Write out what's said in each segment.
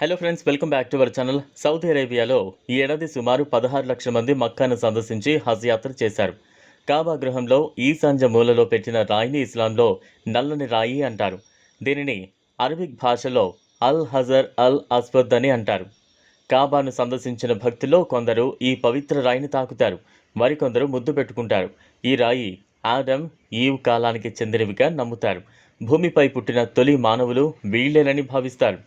Hello friends welcome back to our channel Saudi అరేబియాలో ఈ ఏడాది సుమారు పదహారు లక్షల మంది మక్కాను సందర్శించి హజ్ యాత్ర చేశారు. కాబా గృహంలో ఈశాన్య మూలలో పెట్టిన రాయిని ఇస్లాంలో నల్లని రాయి అంటారు. దీనిని అరబిక్ భాషలో అల్ హజర్ అల్ అస్వద్ అని అంటారు. కాబాను సందర్శించిన భక్తుల్లో కొందరు ఈ పవిత్ర రాయిని తాకుతారు. మరికొందరు ముద్దు పెట్టుకుంటారు. ఈ రాయి ఆడమ్ ఈవ్ కాలానికి చెందినవిగా నమ్ముతారు. భూమిపై పుట్టిన తొలి మానవులు వీళ్ళేనని భావిస్తారు.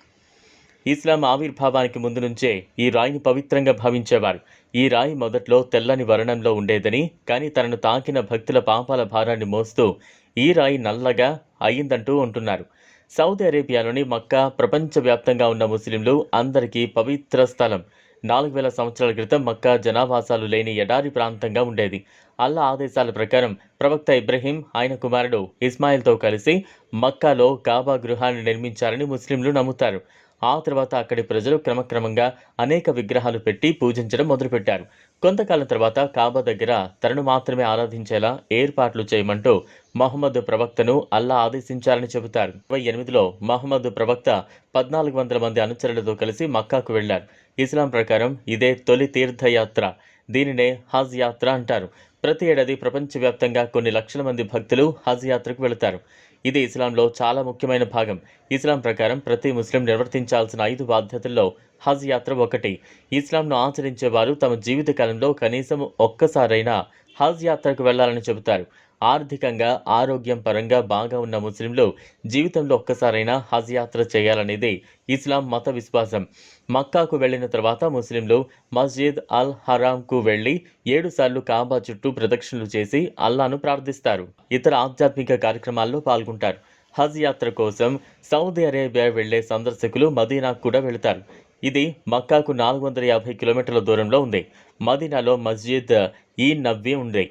ఇస్లాం ఆవిర్భావానికి ముందు నుంచే ఈ రాయిని పవిత్రంగా భావించేవారు. ఈ రాయి మొదట్లో తెల్లని వర్ణంలో ఉండేదని కానీ తనను తాకిన భక్తుల పాపాల భారాన్ని మోస్తూ ఈ రాయి నల్లగా అయ్యిందంటూ ఉంటున్నారు. సౌదీ అరేబియాలోని మక్కా ప్రపంచవ్యాప్తంగా ఉన్న ముస్లింలు అందరికీ పవిత్ర స్థలం. నాలుగు వేల సంవత్సరాల క్రితం మక్కా జనావాసాలు లేని ఎడారి ప్రాంతంగా ఉండేది. అల్లా ఆదేశాల ప్రకారం ప్రవక్త ఇబ్రహీం ఆయన కుమారుడు ఇస్మాయిల్తో కలిసి మక్కాలో కాబా గృహాన్ని నిర్మించారని ముస్లింలు నమ్ముతారు. ఆ తర్వాత అక్కడి ప్రజలు క్రమక్రమంగా అనేక విగ్రహాలు పెట్టి పూజించడం మొదలుపెట్టారు. కొంతకాలం తర్వాత కాబా దగ్గర తనను మాత్రమే ఆరాధించేలా ఏర్పాట్లు చేయమంటూ మహమ్మద్ ప్రవక్తను అల్లా ఆదేశించారని చెబుతారు. ఇరవై ఎనిమిదిలో మహమ్మద్ ప్రవక్త పద్నాలుగు వందల మంది అనుచరులతో కలిసి మక్కాకు వెళ్ళారు ఇస్లాం ప్రకారం ఇదే తొలి తీర్థయాత్ర. దీనినే హజ్ యాత్ర అంటారు. ప్రతి ఏడాది ప్రపంచవ్యాప్తంగా కొన్ని లక్షల మంది భక్తులు హజ్ యాత్రకు వెళతారు. ఇది ఇస్లాంలో చాలా ముఖ్యమైన భాగం. ఇస్లాం ప్రకారం ప్రతి ముస్లిం నిర్వర్తించాల్సిన ఐదు బాధ్యతల్లో హజ్ యాత్ర ఒకటి. ఇస్లాంను ఆచరించేవారు తమ జీవితకాలంలో కనీసం ఒక్కసారైనా హజ్ యాత్రకు వెళ్ళాలని చెబుతారు. ఆర్థికంగా ఆరోగ్యం పరంగా బాగా ఉన్న ముస్లింలు జీవితంలో ఒక్కసారైనా హజ్ యాత్ర చేయాలనేది ఇస్లాం మత విశ్వాసం. మక్కాకు వెళ్ళిన తర్వాత ముస్లింలు మస్జిద్ అల్ హరాంకు వెళ్ళి ఏడుసార్లు కాబా చుట్టూ ప్రదక్షిణలు చేసి అల్లాను ప్రార్థిస్తారు. ఇతర ఆధ్యాత్మిక కార్యక్రమాల్లో పాల్గొంటారు. హజ్ యాత్ర కోసం సౌదీ అరేబియా వెళ్ళే సందర్శకులు మదీనాకు కూడా వెళతారు. ఇది మక్కాకు నాలుగు వందల యాభై కిలోమీటర్ల దూరంలో ఉంది. మదీనాలో మస్జిద్ ఈ నవ్వి ఉంది.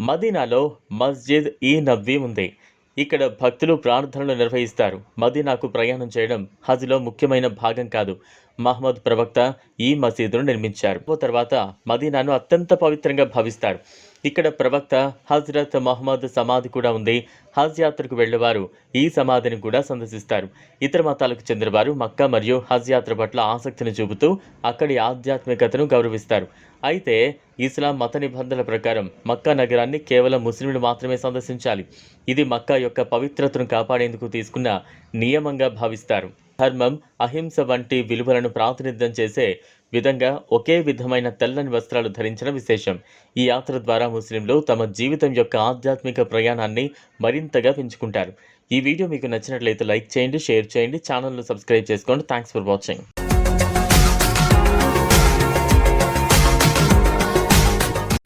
మదీనాలో మస్జిద్ ఈ నవ్వి ఉంది. ఇక్కడ భక్తులు ప్రార్థనలు నిర్వహిస్తారు. మదీనాకు ప్రయాణం చేయడం హజ్లో ముఖ్యమైన భాగం కాదు. మహమ్మద్ ప్రవక్త ఈ మసీదును నిర్మించారు. తర్వాత మదీనాను అత్యంత పవిత్రంగా భావిస్తారు. ఇక్కడ ప్రవక్త హజ్రత్ మహమ్మద్ సమాధి కూడా ఉంది. హజ్ యాత్రకు వెళ్ళేవారు ఈ సమాధిని కూడా సందర్శిస్తారు. ఇతర మతాలకు చెందినవారు మక్కా మరియు హజ్ యాత్ర పట్ల ఆసక్తిని చూపుతూ అక్కడి ఆధ్యాత్మికతను గౌరవిస్తారు. అయితే ఇస్లాం మత నిబంధనల ప్రకారం మక్కా నగరాన్ని కేవలం ముస్లింలు మాత్రమే సందర్శించాలి. ఇది మక్కా యొక్క పవిత్రతను కాపాడేందుకు తీసుకున్న నియమంగా భావిస్తారు. ధర్మం అహింస వంటి విలువలను ప్రాతినిధ్యం చేసే విధంగా ఒకే విధమైన తెల్లని వస్త్రాలు ధరించడం విశేషం. ఈ యాత్ర ద్వారా ముస్లింలు తమ జీవితం యొక్క ఆధ్యాత్మిక ప్రయాణాన్ని మరింతగా పెంచుకుంటారు. ఈ వీడియో మీకు నచ్చినట్లయితే లైక్ చేయండి షేర్ చేయండి ఛానల్ను సబ్స్క్రైబ్ చేసుకోండి. Thanks for watching